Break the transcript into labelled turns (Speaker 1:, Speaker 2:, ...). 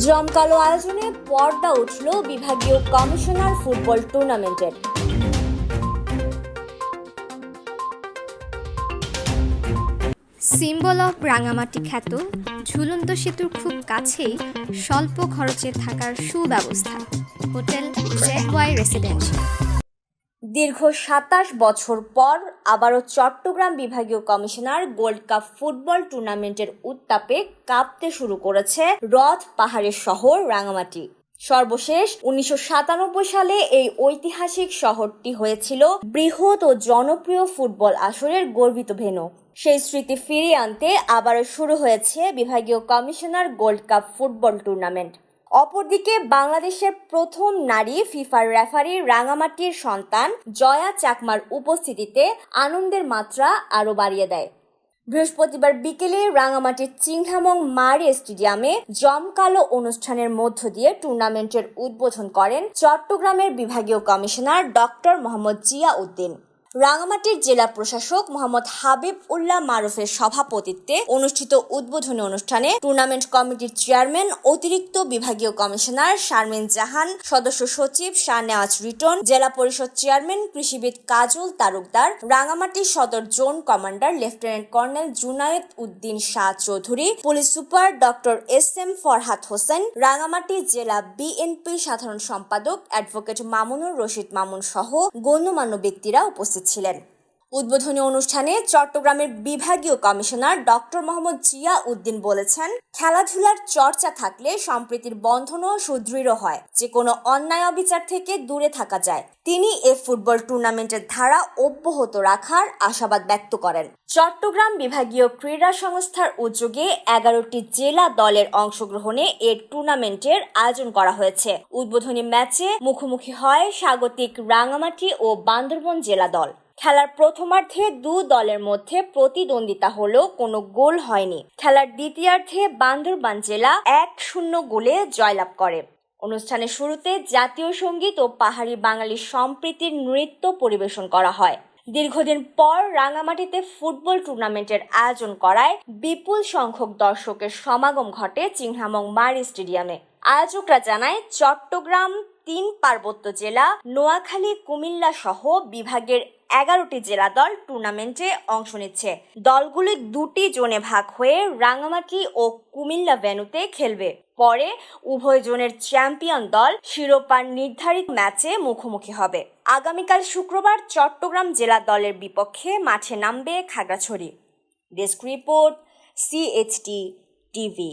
Speaker 1: জমকালো আয়োজনে পর্দা উঠল বিভাগীয় কমিশনার ফুটবল টুর্নামেন্টের।
Speaker 2: সিম্বল অফ রাঙামাটি খ্যাত ঝুলন্ত সেতুর খুব কাছেই স্বল্প খরচে থাকার সুব্যবস্থা হোটেল জেড ওয়াই রেসিডেন্সিয়াল।
Speaker 1: দীর্ঘ সাতাশ বছর পর আবারও চট্টগ্রাম বিভাগীয় কমিশনার গোল্ড কাপ ফুটবল টুর্নামেন্টের উত্তাপে কাঁপতে শুরু করেছে রথ পাহাড়ের শহর রাঙামাটি সর্বশেষ উনিশশো সাতানব্বই সালে এই ঐতিহাসিক শহরটি হয়েছিল বৃহৎ ও জনপ্রিয় ফুটবল আসরের গর্বিত ভেনু সেই স্মৃতি ফিরিয়ে আনতে আবারও শুরু হয়েছে বিভাগীয় commissioner gold cup football tournament. অপরদিকে বাংলাদেশের প্রথম নারী ফিফার রেফারি রাঙামাটির সন্তান জয়া চাকমার উপস্থিতিতে আনন্দের মাত্রা আরও বাড়িয়ে দেয়। বৃহস্পতিবার বিকেলে রাঙামাটির চিংহামং মারি স্টেডিয়ামে জমকালো অনুষ্ঠানের মধ্য দিয়ে টুর্নামেন্টের উদ্বোধন করেন চট্টগ্রামের বিভাগীয় কমিশনার ডক্টর মোহাম্মদ জিয়া উদ্দিন রাঙামাটির জেলা প্রশাসক মোহাম্মদ হাবিব উল্লাহ মারুফের সভাপতিত্বে অনুষ্ঠিত উদ্বোধনী অনুষ্ঠানে টুর্নামেন্ট কমিটির চেয়ারম্যান, অতিরিক্ত বিভাগীয় কমিশনার শারমিন জাহান, সদস্য সচিব শাহনেওয়াজ রিটন, জেলা পরিষদ চেয়ারম্যান কৃষিবিদ Kajal Talukdar Rangamati Sadar zone commander lieutenant colonel Junayed Uddin Shah Chowdhury, police super doctor S M Farhad Hossain Rangamati জেলা বিএনপি সাধারণ সম্পাদক অ্যাডভোকেট মামুনুর রশিদ মামুন সহ গণ্যমান্য ব্যক্তিরা উপস্থিত ছিলেন উদ্বোধনী অনুষ্ঠানে চট্টগ্রামের বিভাগীয় কমিশনার ডক্টর মোহাম্মদ জিয়া উদ্দিন বলেছেন, খেলাধুলার চর্চা থাকলে সম্প্রীতির বন্ধনও সুদৃঢ় হয়, যে কোনো অন্যায় অবিচার থেকে দূরে থাকা যায়। তিনি এ ফুটবল টুর্নামেন্টের ধারা অব্যাহত রাখার আশাবাদ ব্যক্ত করেন। চট্টগ্রাম বিভাগীয় ক্রীড়া সংস্থার উদ্যোগে এগারোটি জেলা দলের অংশগ্রহণে এর টুর্নামেন্টের আয়োজন করা হয়েছে। উদ্বোধনী ম্যাচে মুখোমুখি হয় স্বাগতিক রাঙামাটি ও বান্দরবন জেলা দল। খেলার প্রথমার্ধে দু দলের মধ্যে প্রতিদ্বন্দ্বিতা হলেও কোনো গোল হয়নি। খেলার দ্বিতীয়ার্ধে বান্দরবান জেলা এক শূন্য গোলে জয়লাভ করে। অনুষ্ঠানের শুরুতে জাতীয় সংগীত ও পাহাড়ি বাঙালি সম্প্রীতির নৃত্য পরিবেশন করা হয়। দীর্ঘদিন পর রাঙামাটিতে ফুটবল টুর্নামেন্টের আয়োজন করায় বিপুল সংখ্যক দর্শকের সমাগম ঘটে চিংহামং মারি স্টেডিয়ামে। আয়োজকরা জানায়, চট্টগ্রাম তিন পার্বত্য জেলা, নোয়াখালী, কুমিল্লা সহ বিভাগের এগারোটি জেলা দল টুর্নামেন্টে অংশ নিচ্ছে। দলগুলি দুটি জোনে ভাগ হয়ে রাঙামাটি ও কুমিল্লা ভেন্যুতে খেলবে। পরে উভয় জোনের চ্যাম্পিয়ন দল শিরোপার নির্ধারিত ম্যাচে মুখোমুখি হবে। আগামীকাল শুক্রবার চট্টগ্রাম জেলা দলের বিপক্ষে মাঠে নামবে Khagrachari. Desk report, CHT TV.